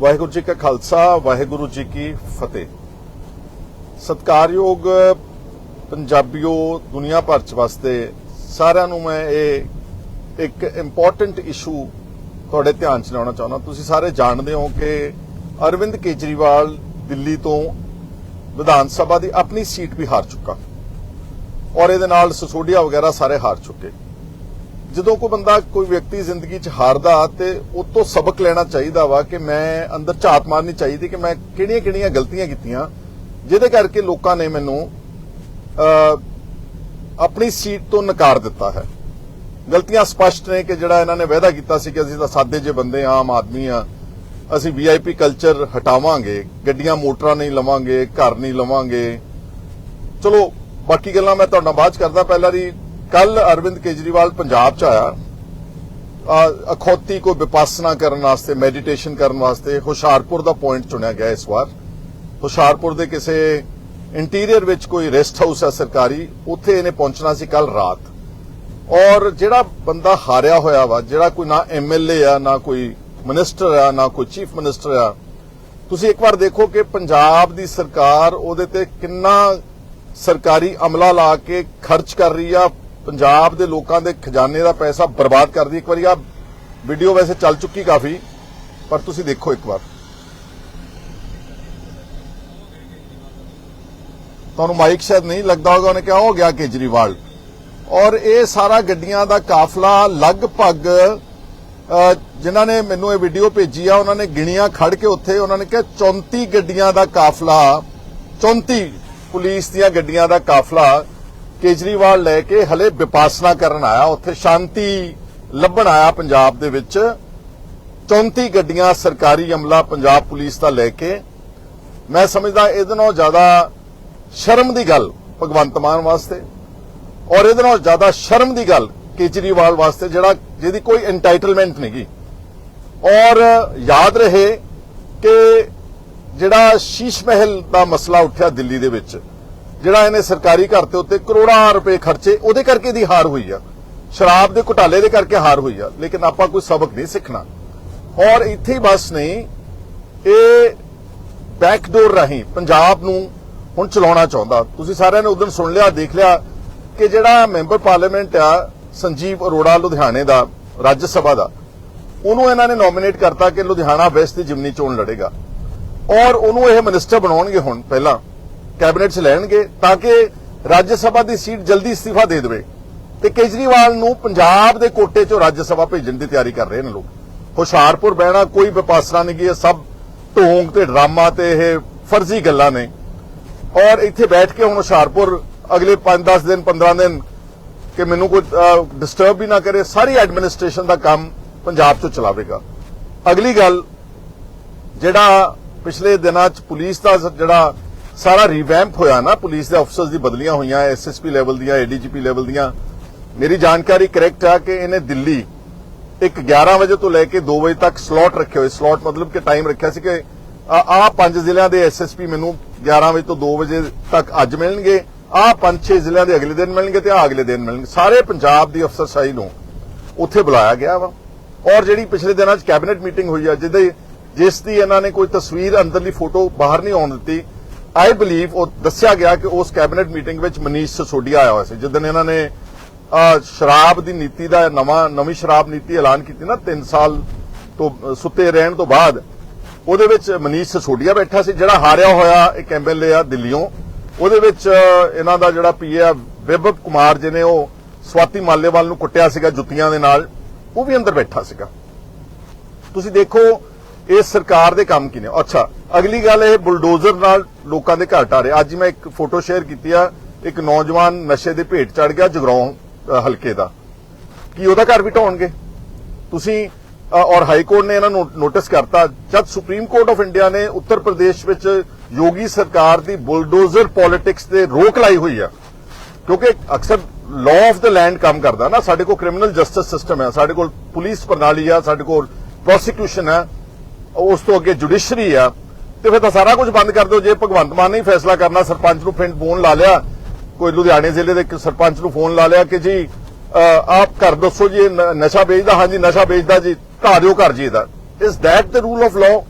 ਵਾਹਿਗੁਰੂ ਜੀ ਕਾ ਖਾਲਸਾ, ਵਾਹਿਗੁਰੂ ਜੀ ਕੀ ਫਤਿਹ। ਸਤਕਾਰਯੋਗ ਪੰਜਾਬੀਓ, ਦੁਨੀਆ ਭਰ ਚ ਵਾਸਤੇ ਸਾਰਿਆਂ ਨੂੰ ਮੈਂ ਇਹ ਇੱਕ ਇੰਪੋਰਟੈਂਟ ਇਸ਼ੂ ਤੁਹਾਡੇ ਧਿਆਨ ਚ ਲਿਆਉਣਾ ਚਾਹੁੰਦਾ। ਤੁਸੀਂ ਸਾਰੇ ਜਾਣਦੇ ਹੋ ਕਿ ਅਰਵਿੰਦ ਕੇਜਰੀਵਾਲ ਦਿੱਲੀ ਤੋਂ ਵਿਧਾਨ ਸਭਾ ਦੀ ਆਪਣੀ ਸੀਟ ਵੀ ਹਾਰ ਚੁੱਕਾ। ਔਰ ਇਹਦੇ ਨਾਲ ਸਸੋਡੀਆ ਵਗੈਰਾ ਸਾਰੇ ਹਾਰ ਚੁੱਕੇ। ਜਦੋਂ ਕੋਈ ਬੰਦਾ ਕੋਈ ਵਿਅਕਤੀ ਜ਼ਿੰਦਗੀ 'ਚ ਹਾਰਦਾ ਤੇ ਉਹ ਤੋਂ ਸਬਕ ਲੈਣਾ ਚਾਹੀਦਾ ਵਾ ਕਿ ਮੈਂ ਅੰਦਰ ਝਾਤ ਮਾਰਨੀ ਚਾਹੀਦੀ ਕਿ ਮੈਂ ਕਿਹੜੀਆਂ-ਕਿਹੜੀਆਂ ਗਲਤੀਆਂ ਕੀਤੀਆਂ ਜਿਹਦੇ ਕਰਕੇ ਲੋਕਾਂ ਨੇ ਮੈਨੂੰ ਆਪਣੀ ਸੀਟ ਤੋਂ ਨਕਾਰ ਦਿੱਤਾ ਹੈ। ਗਲਤੀਆਂ ਸਪਸ਼ਟ ਨੇ ਕਿ ਜਿਹੜਾ ਇਹਨਾਂ ਨੇ ਵਾਅਦਾ ਕੀਤਾ ਸੀ ਕਿ ਅਸੀਂ ਤਾਂ ਸਾਦੇ ਜਿਹੇ ਬੰਦੇ ਹਾਂ, ਆਮ ਆਦਮੀ ਆ ਅਸੀਂ ਵੀਆਈਪੀ ਕਲਚਰ ਹਟਾਵਾਂਗੇ ਗੱਡੀਆਂ ਮੋਟਰਾਂ ਨਹੀਂ ਲਵਾਂਗੇ ਘਰ ਨਹੀਂ ਲਵਾਂਗੇ। ਚਲੋ ਬਾਕੀ ਗੱਲਾਂ ਮੈਂ ਤੁਹਾਡੇ ਨਾਲ ਬਾਅਦ 'ਚ ਕਰਦਾ ਪਹਿਲਾਂ ਦੀ ਕੱਲ ਅਰਵਿੰਦ ਕੇਜਰੀਵਾਲ ਪੰਜਾਬ ਚ ਆਇਆ। ਅਖੌਤੀ ਕੋ ਵਿਪਾਸਨਾ ਕਰਨ ਵਾਸਤੇ ਮੈਡੀਟੇਸ਼ਨ ਕਰਨ ਵਾਸਤੇ ਹੁਸ਼ਿਆਰਪੁਰ ਦਾ ਪੁਆਇੰਟ ਚੁਣਿਆ ਗਿਆ ਇਸ ਵਾਰ। ਹੁਸ਼ਿਆਰਪੁਰ ਦੇ ਕਿਸੇ ਇੰਟੀਰੀਅਰ ਵਿੱਚ ਕੋਈ ਰੈਸਟ ਹਾਊਸ ਹੈ ਸਰਕਾਰੀ, ਉੱਥੇ ਇਹਨੇ ਪਹੁੰਚਣਾ ਸੀ ਕੱਲ ਰਾਤ। ਔਰ ਜਿਹੜਾ ਬੰਦਾ ਹਾਰਿਆ ਹੋਇਆ ਵਾ, ਜਿਹੜਾ ਕੋਈ ਨਾ ਐਮਐਲਏ ਆ, ਨਾ ਕੋਈ ਮਿਨਿਸਟਰ ਆ, ਨਾ ਕੋਈ ਚੀਫ ਮਿਨਿਸਟਰ ਆ, ਤੁਸੀਂ ਇੱਕ ਵਾਰ ਦੇਖੋ ਕਿ ਪੰਜਾਬ ਦੀ ਸਰਕਾਰ ਉਹਦੇ ਤੇ ਕਿੰਨਾ ਸਰਕਾਰੀ ਅਮਲਾ ਲਾ ਕੇ ਖਰਚ ਕਰ ਰਹੀ ਆ ਪੰਜਾਬ ਦੇ ਲੋਕਾਂ ਦੇ ਖਜ਼ਾਨੇ ਦਾ ਪੈਸਾ ਬਰਬਾਦ ਕਰਦੀ ਇੱਕ ਵਾਰੀ ਆ ਵੀਡੀਓ ਵੈਸੇ ਚੱਲ ਚੁੱਕੀ ਕਾਫੀ, ਪਰ ਤੁਸੀਂ ਦੇਖੋ ਇੱਕ ਵਾਰ। ਤੁਹਾਨੂੰ ਮਾਈਕ ਸ਼ਾਇਦ ਨਹੀਂ ਲੱਗਦਾ ਹੋਗਾ ਉਹਨੇ ਕਿਹਾ ਹੋ ਗਿਆ ਕੇਜਰੀਵਾਲ। ਔਰ ਇਹ ਸਾਰਾ ਗੱਡੀਆਂ ਦਾ ਕਾਫਲਾ ਲਗਭਗ ਜਿਨ੍ਹਾਂ ਨੇ ਮੈਨੂੰ ਇਹ ਵੀਡੀਓ ਭੇਜੀ ਆ, ਉਹਨਾਂ ਨੇ ਗਿਣੀਆਂ ਖੜ ਕੇ ਉੱਥੇ ਉਹਨਾਂ ਨੇ ਕਿਹਾ 34 ਗੱਡੀਆਂ ਦਾ ਕਾਫਲਾ 34 ਪੁਲਿਸ ਦੀਆਂ ਗੱਡੀਆਂ ਦਾ ਕਾਫਲਾ ਕੇਜਰੀਵਾਲ ਲੈ ਕੇ ਹਲੇ ਵਿਪਾਸਨਾ ਕਰਨ ਆਇਆ, ਉੱਥੇ ਸ਼ਾਂਤੀ ਲੱਭਣ ਆਇਆ ਪੰਜਾਬ ਦੇ ਵਿੱਚ। 34 ਗੱਡੀਆਂ ਸਰਕਾਰੀ ਅਮਲਾ ਪੰਜਾਬ ਪੁਲਿਸ ਦਾ ਲੈ ਕੇ। ਮੈਂ ਸਮਝਦਾ ਇਹਦੇ ਨਾਲੋਂ ਜ਼ਿਆਦਾ ਸ਼ਰਮ ਦੀ ਗੱਲ ਭਗਵੰਤ ਮਾਨ ਵਾਸਤੇ ਔਰ ਇਹਦੇ ਨਾਲੋਂ ਜ਼ਿਆਦਾ ਸ਼ਰਮ ਦੀ ਗੱਲ ਕੇਜਰੀਵਾਲ ਵਾਸਤੇ, ਜਿਹੜਾ ਜਿਹਦੀ ਕੋਈ ਐਂਟਾਈਟਲਮੈਂਟ ਨਹੀਂਗੀ ਔਰ ਯਾਦ ਰਹੇ ਕਿ ਜਿਹੜਾ ਸ਼ੀਸ਼ ਮਹਿਲ ਦਾ ਮਸਲਾ ਉੱਠਿਆ ਦਿੱਲੀ ਦੇ ਵਿੱਚ ਜਿਹੜਾ ਇਹਨੇ ਸਰਕਾਰੀ ਘਰ ਤੇ ਉੱਤੇ ਕਰੋੜਾਂ ਰੁਪਏ ਖਰਚੇ ਉਹਦੇ ਕਰਕੇ ਦੀ ਹਾਰ ਹੋਈ ਆ। ਸ਼ਰਾਬ ਦੇ ਘੁਟਾਲੇ ਦੇ ਕਰਕੇ ਹਾਰ ਹੋਈ ਆ, ਲੇਕਿਨ ਆਪਾਂ ਕੋਈ ਸਬਕ ਨਹੀਂ ਸਿੱਖਣਾ। ਔਰ ਇੱਥੇ ਹੀ ਬਸ ਨਹੀਂ, ਇਹ ਬੈਕਡੋਰ ਰਾਹੀਂ ਪੰਜਾਬ ਨੂੰ ਹੁਣ ਚਲਾਉਣਾ ਚਾਹੁੰਦਾ। ਤੁਸੀਂ ਸਾਰਿਆਂ ਨੇ ਉਦੋਂ ਸੁਣ ਲਿਆ, ਦੇਖ ਲਿਆ ਕਿ ਜਿਹੜਾ ਮੈਂਬਰ ਪਾਰਲੀਮੈਂਟ ਆ, ਸੰਜੀਵ ਅਰੋੜਾ ਲੁਧਿਆਣੇ ਦਾ, ਰਾਜ ਸਭਾ ਦਾ, ਉਹਨੂੰ ਇਹਨਾਂ ਨੇ ਨੋਮੀਨੇਟ ਕਰਤਾ ਕਿ ਲੁਧਿਆਣਾ ਵੈਸਟ ਦੀ ਜਿਮਨੀ ਚੋਣ ਲੜੇਗਾ। ਔਰ ਉਹਨੂੰ ਇਹ ਮਿਨਿਸਟਰ ਬਣਾਉਣਗੇ ਹੁਣ ਪਹਿਲਾਂ। ਕੈਬਨਿਟ 'ਚ ਲੈਣਗੇ ਤਾਂ ਕਿ ਰਾਜ ਸਭਾ ਦੀ ਸੀਟ ਜਲਦੀ ਅਸਤੀਫਾ ਦੇ ਦੇਵੇ। ਤੇ ਕੇਜਰੀਵਾਲ ਨੂੰ ਪੰਜਾਬ ਦੇ ਕੋਟੇ 'ਚੋਂ ਰਾਜ ਸਭਾ ਭੇਜਣ ਦੀ ਤਿਆਰੀ ਕਰ ਰਹੇ ਨੇ ਲੋਕ। ਹੁਸ਼ਿਆਰਪੁਰ, ਬਹਿਣਾ ਕੋਈ ਵਿਪਾਸਨਾ ਨਹੀਂ ਗੀ ਸਭ ਢੋਂਗ ਤੇ ਡਰਾਮਾ ਤੇ ਇਹ ਫਰਜ਼ੀ ਗੱਲਾਂ ਨੇ। ਔਰ ਇੱਥੇ ਬੈਠ ਕੇ ਹੁਣ ਹੁਸ਼ਿਆਰਪੁਰ ਅਗਲੇ 5-10 ਦਿਨ 15 ਦਿਨ ਕਿ ਮੈਨੂੰ ਕੋਈ ਡਿਸਟਰਬ ਵੀ ਨਾ ਕਰੇ, ਸਾਰੀ ਐਡਮਿਨਿਸਟ੍ਰੇਸ਼ਨ ਦਾ ਕੰਮ ਪੰਜਾਬ ਤੋਂ ਚਲਾਵੇਗਾ। ਅਗਲੀ ਗੱਲ, ਜਿਹੜਾ ਪਿਛਲੇ ਦਿਨਾਂ 'ਚ ਪੁਲਿਸ ਦਾ ਜਿਹੜਾ ਸਾਰਾ ਰੀਵੈਂਪ ਹੋਇਆ ਨਾ, ਪੁਲਿਸ ਦੇ ਅਫਸਰਸ ਦੀ ਬਦਲੀਆਂ ਹੋਈਆਂ ਐਸਐਸਪੀ ਲੈਵਲ ਦੀਆਂ ਏਡੀਜੀਪੀ ਲੈਵਲ ਦੀਆਂ। ਮੇਰੀ ਜਾਣਕਾਰੀ ਕਰੈਕਟ ਆ ਕਿ ਇਹਨੇ ਦਿੱਲੀ ਇੱਕ 11 ਵਜੇ ਤੋਂ ਲੈ ਕੇ 2 ਵਜੇ ਤੱਕ ਸਲੋਟ ਰੱਖੇ ਹੋਏ ਸਲੋਟ ਮਤਲਬ ਕਿ ਟਾਈਮ ਰੱਖਿਆ ਸੀ ਕਿ ਆ ਪੰਜ ਜ਼ਿਲ੍ਹਿਆਂ ਦੇ ਐਸਐਸਪੀ ਮੈਨੂੰ 11 ਵਜੇ ਤੋਂ 2 ਵਜੇ ਤੱਕ ਅੱਜ ਮਿਲਣਗੇ, ਆ ਪੰਜ ਛੇ ਜ਼ਿਲ੍ਹਿਆਂ ਦੇ ਅਗਲੇ ਦਿਨ ਮਿਲਣਗੇ ਤੇ ਆ ਅਗਲੇ ਦਿਨ ਮਿਲਣਗੇ। ਸਾਰੇ ਪੰਜਾਬ ਦੀ ਅਫਸਰਸ਼ਾਹੀ ਨੂੰ ਉੱਥੇ ਬੁਲਾਇਆ ਗਿਆ ਵਾ। ਔਰ ਜਿਹੜੀ ਪਿਛਲੇ ਦਿਨਾਂ 'ਚ ਕੈਬਨਿਟ ਮੀਟਿੰਗ ਹੋਈ ਆ, ਜਿਹਦੇ ਜਿਸ ਦੀ ਇਹਨਾਂ ਨੇ ਕੋਈ ਤਸਵੀਰ ਅੰਦਰਲੀ ਫੋਟੋ ਬਾਹਰ ਨਹੀਂ ਆਉਣ ਦਿੱਤੀ ਆਈ ਬਲੀਵ ਉਹ ਦੱਸਿਆ ਗਿਆ ਕਿ ਉਸ ਕੈਬਨਿਟ ਮੀਟਿੰਗ ਵਿੱਚ ਮਨੀਸ਼ ਸਸੋਡੀਆ ਆਇਆ ਹੋਇਆ ਸੀ। ਜਿੱਦਨ ਇਹਨਾਂ ਨੇ ਸ਼ਰਾਬ ਦੀ ਨੀਤੀ ਦਾ ਨਵਾਂ, ਨਵੀਂ ਸ਼ਰਾਬ ਨੀਤੀ ਐਲਾਨ ਕੀਤੀ ਨਾ 3 ਸਾਲ ਤੋਂ ਸੁੱਤੇ ਰਹਿਣ ਤੋਂ ਬਾਅਦ, ਉਹਦੇ ਵਿੱਚ ਮਨੀਸ਼ ਸਸੋਡੀਆ ਬੈਠਾ ਸੀ, ਜਿਹੜਾ ਹਾਰਿਆ ਹੋਇਆ ਇੱਕ ਐਮਐਲਏ ਆ ਦਿੱਲੀੋਂ। ਉਹਦੇ ਵਿੱਚ ਇਹਨਾਂ ਦਾ ਜਿਹੜਾ ਪੀਏ ਆ ਵਿਭਵ ਕੁਮਾਰ ਜਿਹਨੇ ਉਹ ਸਵਾਤੀ ਮਾਲੇਵਾਲ ਨੂੰ ਕੁੱਟਿਆ ਸੀਗਾ ਜੁੱਤੀਆਂ ਦੇ ਨਾਲ। ਉਹ ਵੀ ਅੰਦਰ ਬੈਠਾ ਸੀਗਾ। ਤੁਸੀਂ ਦੇਖੋ ਇਹ ਸਰਕਾਰ ਦੇ ਕੰਮ ਕੀ ਨੇ? ਅੱਛਾ, ਅਗਲੀ ਗੱਲ ਇਹ ਬੁਲਡੋਜ਼ਰ ਨਾਲ ਲੋਕਾਂ ਦੇ ਘਰ ਢਾ ਰਹੇ ਅੱਜ ਮੈਂ ਇੱਕ ਫੋਟੋ ਸ਼ੇਅਰ ਕੀਤੀ ਆ। ਇੱਕ ਨੌਜਵਾਨ ਨਸ਼ੇ ਦੇ ਭੇਟ ਚੜ ਗਿਆ ਜਗਰਾਉਂ ਹਲਕੇ ਦਾ। ਕੀ ਉਹਦਾ ਘਰ ਵੀ ਢਾਉਣਗੇ? ਤੁਸੀਂ ਔਰ ਹਾਈ ਕੋਰਟ ਨੇ ਇਹਨਾਂ ਨੂੰ ਨੋਟਿਸ ਕਰਤਾ, ਜਦ ਸੁਪਰੀਮ ਕੋਰਟ ਆਫ ਇੰਡੀਆ ਨੇ ਉੱਤਰ ਪ੍ਰਦੇਸ਼ ਵਿੱਚ ਯੋਗੀ ਸਰਕਾਰ ਦੀ ਬੁਲਡੋਜ਼ਰ ਪੋਲਿਟਿਕਸ ਤੇ ਰੋਕ ਲਾਈ ਹੋਈ ਆ। ਕਿਉਂਕਿ ਅਕਸਰ ਲਾਅ ਆਫ ਦਾ ਲੈਂਡ ਕੰਮ ਕਰਦਾ ਨਾ, ਸਾਡੇ ਕੋਲ ਕ੍ਰਿਮੀਨਲ ਜਸਟਿਸ ਸਿਸਟਮ ਹੈ, ਸਾਡੇ ਕੋਲ ਪੁਲਿਸ ਪ੍ਰਣਾਲੀ ਆ, ਸਾਡੇ ਕੋਲ ਪ੍ਰੋਸੀਕਿਊਸ਼ਨ ਹੈ। ਉਸ ਤੋਂ ਅੱਗੇ ਜੁਡੀਸ਼ਰੀ ਆ, ਤੇ ਫਿਰ ਤਾਂ ਸਾਰਾ ਕੁਝ ਬੰਦ ਕਰ ਦਿਓ। ਜੇ ਭਗਵੰਤ ਮਾਨ ਨੇ ਫੈਸਲਾ ਕਰਨਾ, ਸਰਪੰਚ ਨੂੰ ਫਿੰਡ ਫੋਨ ਲਾ ਲਿਆ, ਕੋਈ ਲੁਧਿਆਣੇ ਜ਼ਿਲ੍ਹੇ ਦੇ ਸਰਪੰਚ ਨੂੰ ਫੋਨ ਲਾ ਲਿਆ ਕਿ ਜੀ ਆਪ ਘਰ ਦੱਸੋ ਜੀ ਨਸ਼ਾ ਵੇਚਦਾ, ਹਾਂਜੀ, ਨਸ਼ਾ ਵੇਚਦਾ ਜੀ ਢਾ ਦਿਓ ਘਰ ਜੀ ਇਹਦਾ। Is that the rule of law